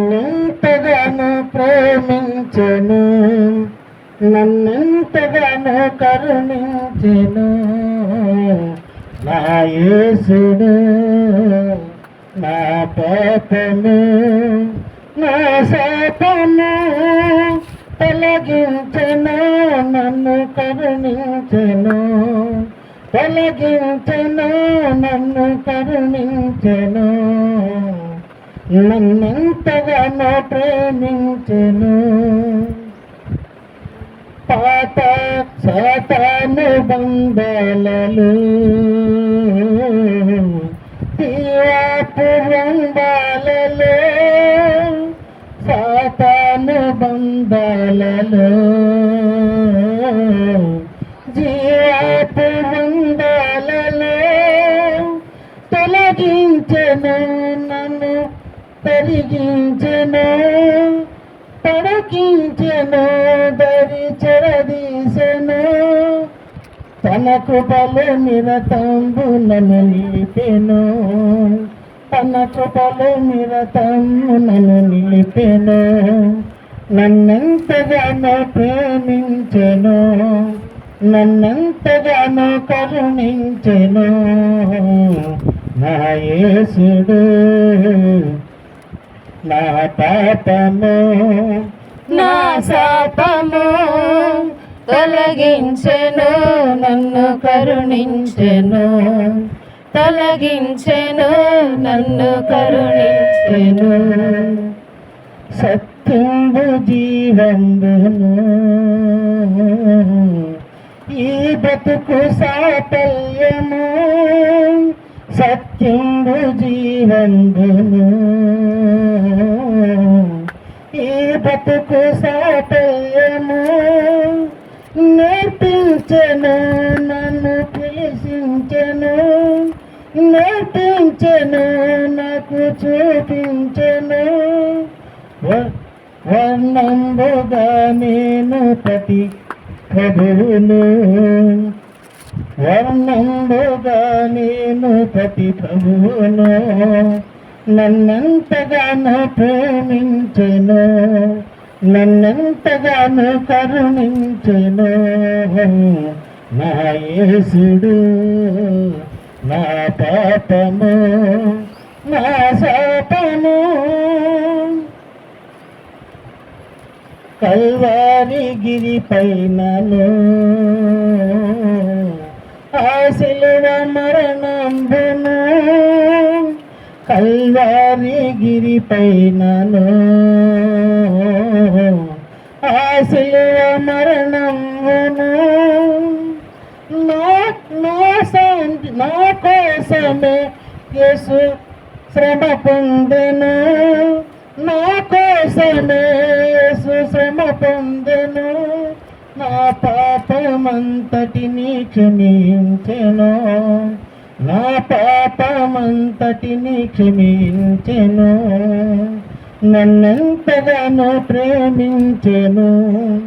నన్నెంతగానో ప్రేమించెను నన్నెంతగానో కరుణించెను నా యేసుడు నా పాపము నా శాపము తొలగించెను నన్ను కరుణించెను. తొలగించను నన్ను కరుణించను. నన్నెంతగానో ప్రేమించను. పాత సాతాను బంధాలలో తీవాపు బంధాలలో సాతాను బంధాలలో. తరిగించెను పడకించెను దరి చెరదీసెను తన కృపలు నిరతంబునను నిలిపెను. తన కృపలు నిరతంబునను నిలిపెను. నన్నెంతగానో ప్రేమించెను నన్నెంతగానో కరుణించెను. నా యేసుడు నా పాపము నా శాపము తొలగించెను నన్ను కరుణించెను. తొలగించెను నన్ను కరుణించెను. సత్యంబు జీవంబును ఈ బతుకు సాపల్యము సత్యంబు జీవంబును. బతుకు సాటయ్యను నేర్పించను నన్ను పిలిచించను నేర్పించను నాకు చూపించను. వర్ణంబుగా నేను ప్రతి ప్రభువును వర్ణంబుగా నేను ప్రతి ప్రభువును నన్నెంతగానో ప్రేమించెను నన్నెంతగానో కరుణించెను. నా యేసుడు నా పాపము నా శాపము. కల్వారి గిరి పైనను ఆశలువ మరణంబును కల్వారి గిరి పైనను ఆశలువ మరణంబును నా సం- నా కోసమే యేసు శ్రమ పొందెను. నా కోసమే యేసు శ్రమ పొందెను. నా పాపమంతటిని క్షమించెను. నా పాపమంతటిని క్షమించెను. నన్నెంతగానో ప్రేమించెను.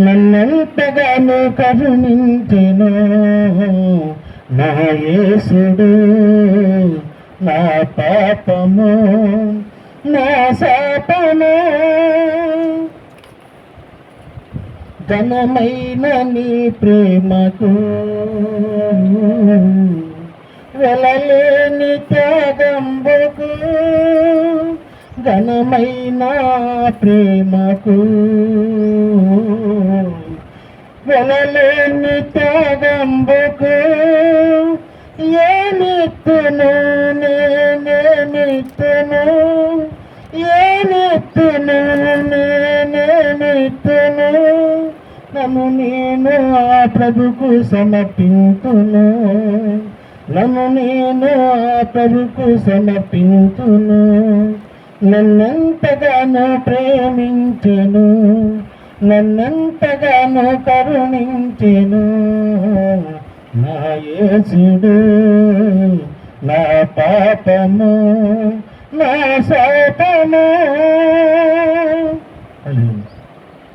నన్నెంతగానో కరుణించెను. నా యేసుడు నా పాపము నా శాపము. ఘనమైన నీ ప్రేమకు వెలలేని త్యాగంబుకు ఘనమైన ప్రేమకు. వెలలేని త్యాగంబుకు ఏ నేనేమిత్తును నేనే నేనేమిత్తును నన్ను నేను ఆ ప్రభుకు సమర్పింతును. నన్ను నేను ఆ ప్రభుకు సమర్పింతును. నన్నెంతగానో ప్రేమించెను. నన్నెంతగానో కరుణించెను. నా యేసుడు నా పాపము నా శాపము.